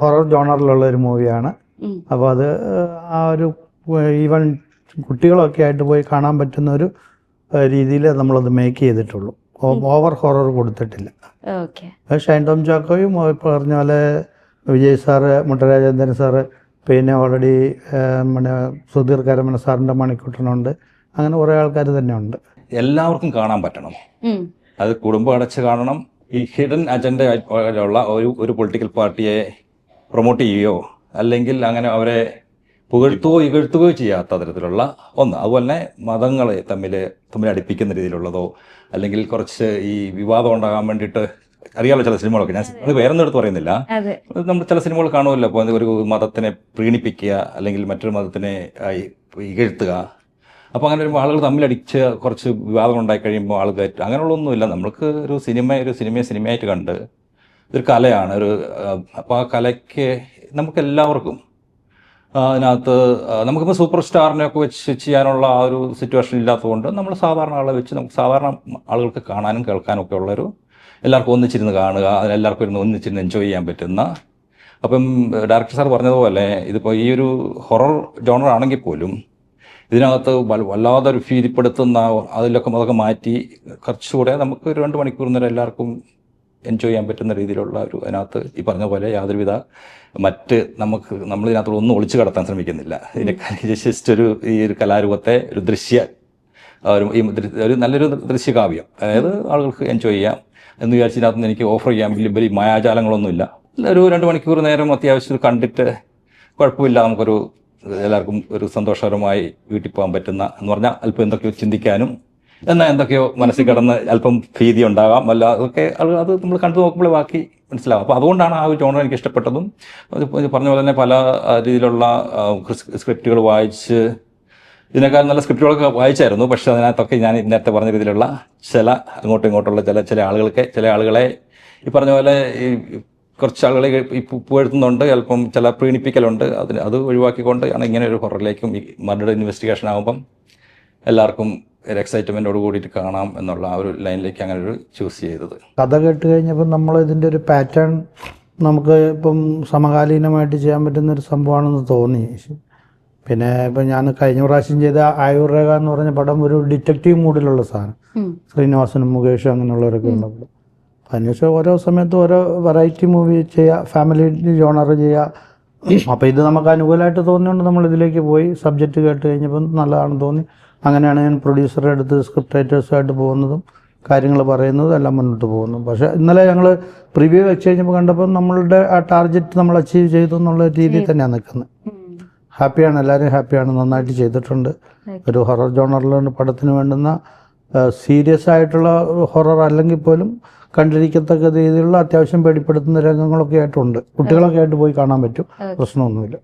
Horror ജോണറിലുള്ള ഒരു മൂവിയാണ്. അപ്പോൾ അത് ആ ഒരു ഈവൻ കുട്ടികളൊക്കെ ആയിട്ട് പോയി കാണാൻ പറ്റുന്ന ഒരു രീതിയിൽ നമ്മളത് മേക്ക് ചെയ്തിട്ടുള്ളൂ. ഓവർ ഹൊറർ കൊടുത്തിട്ടില്ല. ഷൈൻ ടോം ചാക്കോയും ഇപ്പോൾ പറഞ്ഞ പോലെ വിജയ് സാറ് മുട്ടരാജേന്ദ്രൻ സാറ് പിന്നെ ഓൾറെഡി പിന്നെ സുധീർ കരമന സാറിന്റെ മണിക്കൂട്ടനുണ്ട്. അങ്ങനെ കുറേ ആൾക്കാർ തന്നെ ഉണ്ട്. എല്ലാവർക്കും കാണാൻ പറ്റണം. അത് കുടുംബം അടച്ച് കാണണം. ഈ ഹിഡൻ അജണ്ട ഉള്ള ഒരു ഒരു പൊളിറ്റിക്കൽ പാർട്ടിയെ പ്രൊമോട്ട് ചെയ്യുകയോ അല്ലെങ്കിൽ അങ്ങനെ അവരെ പുകഴ്ത്തുകയോ ഇകഴ്ത്തുകയോ ചെയ്യാത്ത തരത്തിലുള്ള ഒന്ന്. അതുപോലെ തന്നെ മതങ്ങളെ തമ്മിൽ തമ്മിൽ അടുപ്പിക്കുന്ന രീതിയിലുള്ളതോ അല്ലെങ്കിൽ കുറച്ച് ഈ വിവാദം ഉണ്ടാകാൻ വേണ്ടിയിട്ട് അറിയാമല്ലോ ചില സിനിമകളൊക്കെ. ഞാൻ അത് വേറൊന്നും എടുത്ത് പറയുന്നില്ല. നമ്മൾ ചില സിനിമകൾ കാണുമല്ലോ. അപ്പോൾ ഒരു മതത്തിനെ പ്രീണിപ്പിക്കുക അല്ലെങ്കിൽ മറ്റൊരു മതത്തിനെ ഇകഴ്ത്തുക. അപ്പോൾ അങ്ങനെ വരുമ്പോൾ ആളുകൾ തമ്മിലടിച്ച് കുറച്ച് വിവാദങ്ങൾ ഉണ്ടായി കഴിയുമ്പോൾ ആളുകൾ അങ്ങനെയുള്ളൊന്നുമില്ല നമ്മൾക്ക് ഒരു സിനിമ ഒരു സിനിമയെ സിനിമയായിട്ട് കണ്ട് ഇതൊരു കലയാണ് ഒരു അപ്പോൾ ആ കലയ്ക്ക് നമുക്ക് എല്ലാവർക്കും അതിനകത്ത് നമുക്കിപ്പോൾ സൂപ്പർ സ്റ്റാറിനെയൊക്കെ വെച്ച് ചെയ്യാനുള്ള ആ ഒരു സിറ്റുവേഷൻ ഇല്ലാത്തതുകൊണ്ട് നമ്മൾ സാധാരണ ആളെ വെച്ച് നമുക്ക് സാധാരണ ആളുകൾക്ക് കാണാനും കേൾക്കാനും ഒക്കെ ഉള്ളൊരു എല്ലാവർക്കും ഒന്നിച്ചിരുന്ന് കാണുക എല്ലാവർക്കും ഇരുന്ന് ഒന്നിച്ചിരുന്ന് എൻജോയ് ചെയ്യാൻ പറ്റുന്ന. അപ്പം ഡയറക്ടർ സാർ പറഞ്ഞതുപോലെ ഇതിപ്പോൾ ഈ ഒരു ഹൊറർ ജോണർ ആണെങ്കിൽ പോലും ഇതിനകത്ത് വല്ലാതെ ഒരു ഭീതിപ്പെടുത്തുന്ന അതിലൊക്കെ അതൊക്കെ മാറ്റി കുറച്ചുകൂടെ നമുക്ക് ഒരു രണ്ട് മണിക്കൂർ നേരം എല്ലാവർക്കും എൻജോയ് ചെയ്യാൻ പറ്റുന്ന രീതിയിലുള്ള ഒരു അതിനകത്ത് ഈ പറഞ്ഞ പോലെ യാതൊരുവിധ മറ്റ് നമുക്ക് നമ്മൾ ഇതിനകത്ത് ഒന്നും ഒളിച്ചു കടത്താൻ ശ്രമിക്കുന്നില്ല. ഇതിന്റെ ജസ്റ്റ് ഒരു ഈ ഒരു കലാരൂപത്തെ ഒരു ദൃശ്യ ഒരു ഈ ഒരു നല്ലൊരു ദൃശ്യകാവ്യം. അതായത് ആളുകൾക്ക് എൻജോയ് ചെയ്യാം എന്ന് വിചാരിച്ച് ഇതിനകത്ത് എനിക്ക് ഓഫർ ചെയ്യാൻ വലിയ വലിയ മായാജാലങ്ങളൊന്നുമില്ല. ഒരു രണ്ട് മണിക്കൂർ നേരം അത്യാവശ്യം കണ്ടിട്ട് കുഴപ്പമില്ല. നമുക്കൊരു എല്ലാവർക്കും ഒരു സന്തോഷകരമായി വീട്ടിൽ പോകാൻ പറ്റുന്ന എന്ന് പറഞ്ഞാൽ അല്പം എന്തൊക്കെയോ ചിന്തിക്കാനും എന്നാൽ എന്തൊക്കെയോ മനസ്സിൽ കിടന്ന് അല്പം ഭീതി ഉണ്ടാകാം. അല്ല അതൊക്കെ അത് നമ്മൾ കണ്ടു നോക്കുമ്പോൾ ബാക്കി മനസ്സിലാവും. അപ്പോൾ അതുകൊണ്ടാണ് ആ ഒരു ജോണർ എനിക്ക് ഇഷ്ടപ്പെട്ടതും. പറഞ്ഞ പോലെ തന്നെ പല രീതിയിലുള്ള സ്ക്രിപ്റ്റുകൾ വായിച്ച് ഇതിനേക്കാൾ നല്ല സ്ക്രിപ്റ്റുകളൊക്കെ വായിച്ചായിരുന്നു. പക്ഷെ അതിനകത്തൊക്കെ ഞാൻ നേരത്തെ പറഞ്ഞ രീതിയിലുള്ള ചില അങ്ങോട്ടും ഇങ്ങോട്ടുള്ള ചില ചില ആളുകൾക്ക് ചില ആളുകളെ ഈ പറഞ്ഞ പോലെ ഈ കുറച്ച് ആളുകളെ ഈ പു- പുകഴ്ത്തുന്നുണ്ട്. ചിലപ്പം ചില പ്രീണിപ്പിക്കലുണ്ട്. അതിന് അത് ഒഴിവാക്കിക്കൊണ്ട് ആണ് ഇങ്ങനെ ഒരു ഹൊററിലേക്കും ഈ മർഡർ ഇൻവെസ്റ്റിഗേഷൻ ആകുമ്പം എല്ലാവർക്കും ഒരു എക്സൈറ്റ്മെന്റോട് കൂടിയിട്ട് കാണാം എന്നുള്ള ആ ഒരു ലൈനിലേക്ക് അങ്ങനെ ഒരു ചൂസ് ചെയ്തത്. കഥ കേട്ട് കഴിഞ്ഞപ്പോൾ നമ്മൾ ഇതിന്റെ ഒരു പാറ്റേൺ നമുക്ക് ഇപ്പം സമകാലീനമായിട്ട് ചെയ്യാൻ പറ്റുന്ന ഒരു സംഭവമാണെന്ന് തോന്നി. പിന്നെ ഇപ്പം ഞാൻ കഴിഞ്ഞ പ്രാവശ്യം ചെയ്ത ആയുർരേഖ എന്ന് പറഞ്ഞ പടം ഒരു ഡിറ്റക്റ്റീവ് മൂഡിലുള്ള സാധനം. ശ്രീനിവാസനും മുകേഷും അങ്ങനെയുള്ളവരൊക്കെ ഉള്ളപ്പോൾ. അതിനുശേഷം ഓരോ സമയത്ത് ഓരോ വെറൈറ്റി മൂവി ചെയ്യുക ഫാമിലി ജോണർ ചെയ്യുക അപ്പോൾ ഇത് നമുക്ക് അനുകൂലമായിട്ട് തോന്നിയോണ്ട് നമ്മൾ ഇതിലേക്ക് പോയി സബ്ജക്റ്റ് കേട്ട് കഴിഞ്ഞപ്പം നല്ലതാണെന്ന് തോന്നി. അങ്ങനെയാണ് ഞാൻ പ്രൊഡ്യൂസറുടെ അടുത്ത് സ്ക്രിപ്റ്റ് റൈറ്റേഴ്സുമായിട്ട് പോകുന്നതും കാര്യങ്ങൾ പറയുന്നതും എല്ലാം മുന്നോട്ട് പോകുന്നു. പക്ഷേ ഇന്നലെ ഞങ്ങൾ പ്രിവ്യൂ വെച്ച് കഴിഞ്ഞപ്പോൾ കണ്ടപ്പോൾ നമ്മളുടെ ആ ടാർഗറ്റ് നമ്മൾ അച്ചീവ് ചെയ്തു എന്നുള്ള രീതിയിൽ തന്നെയാണ് നിൽക്കുന്നത്. ഹാപ്പിയാണ് എല്ലാവരും ഹാപ്പിയാണ് നന്നായിട്ട് ചെയ്തിട്ടുണ്ട്. ഒരു ഹൊറർ ജോണറിലുള്ള പടത്തിന് വേണ്ടുന്ന സീരിയസ് ആയിട്ടുള്ള ഹൊറർ അല്ലെങ്കിൽ പോലും കണ്ടിരിക്കത്തക്ക രീതിയിലുള്ള അത്യാവശ്യം പേടിപ്പെടുത്തുന്ന രംഗങ്ങളൊക്കെ ആയിട്ടുണ്ട്. കുട്ടികളൊക്കെ ആയിട്ട് പോയി കാണാൻ പറ്റും. പ്രശ്നമൊന്നുമില്ല.